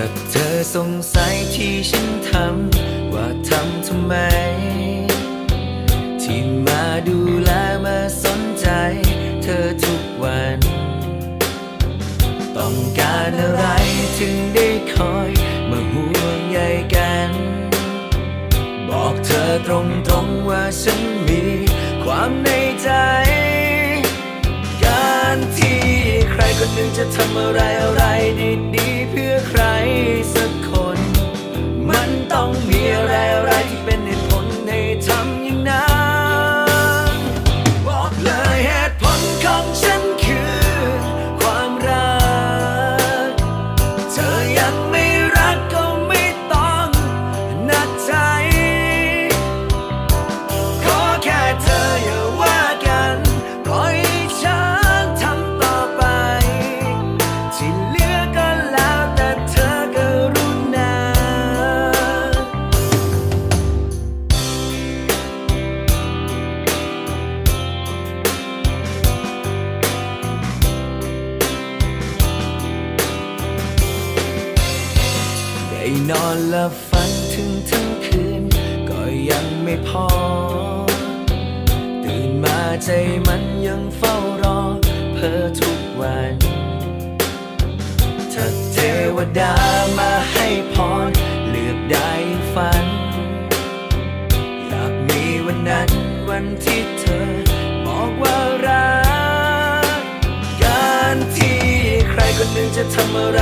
ถ้าเธอสงสัยที่ฉันทำว่าทำทำไม ที่มาดูแลมาสนใจ เธอทุกวัน ต้องการอะไรถึงได้คอยมาห่วงใยกัน บอกเธอตรงๆว่าฉันมีความในใจ การที่ใครคนหนึ่งจะทำอะไรอะไรดี นอนละฝันถึงทั้งคืน ก็ยังไม่พอ ตื่นมาใจมันยังเฝ้ารอ เพ้อทุกวันถ้าเทวดามาให้พรเลือกได้ฝัน อยากมีวันนั้นวันที่เธอบอกว่ารัก การที่ใครคนหนึ่งจะทำอะไร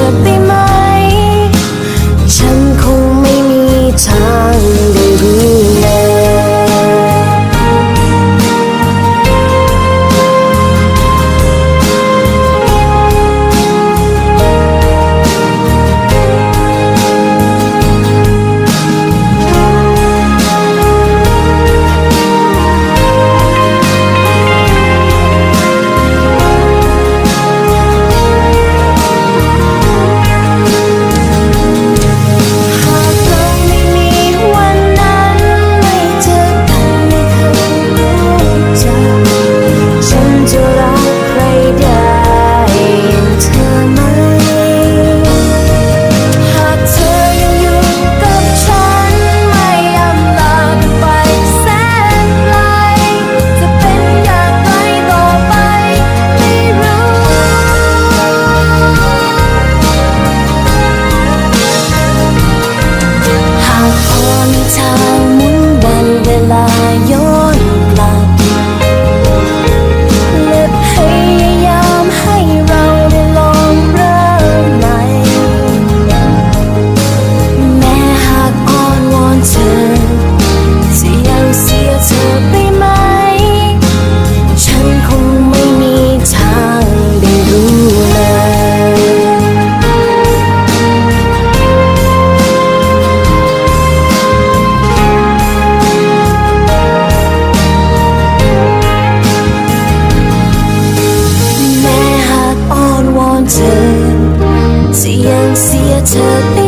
could to be